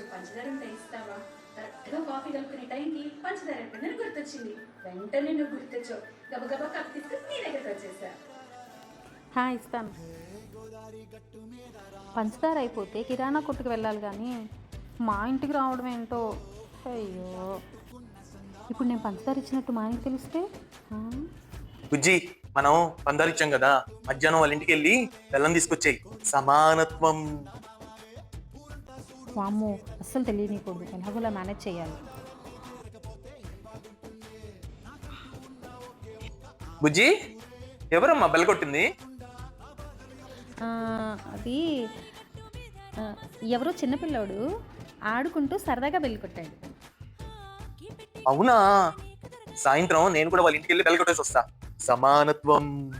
పంచదార ఉంటే ఇస్తావా? కరెక్ట్గా కాఫీ కలుపుకునే టైంకి పంచదార ఎక్కడని గుర్తొచ్చింది. వెంటనే నువ్వు గుర్తొచ్చావు. గబగబా కప్ తీసుకుని నీ దగ్గరకు వచ్చేసా. హా, ఇస్తాను. పంచదార అయిపోతే కిరాణా కొట్టుకు వెళ్ళాలి కానీ మా ఇంటికి రావడం ఏంటో? అయ్యో. ఇప్పుడు నేను పంచదార ఇచ్చినట్టు మా ఆయనకి తెలిస్తే? బుజ్జి మనం పందారిచ్చాం కదా. మధ్యాహ్నం వాళ్ళ ఇంటికి వెళ్ళి బెల్లం తీసుకొచ్చేయి. సమానత్వం. వామ్మో అస్సలు తెలియనికూడదు ఎలాగోలా మేనేజ్ చేయాలి. బుజ్జి ఎవరమ్మా బెల్ల కొట్టింది? ఆ, అది ఎవరో చిన్నపిల్లోడు ఆడుకుంటూ సరదాగా వెళ్ళి కొట్టాడు. అవునా? సాయంత్రం నేను కూడా వాళ్ళ ఇంటికి వెళ్ళి బెల్ల కొట్టేసి వస్తా. సమానత్వం.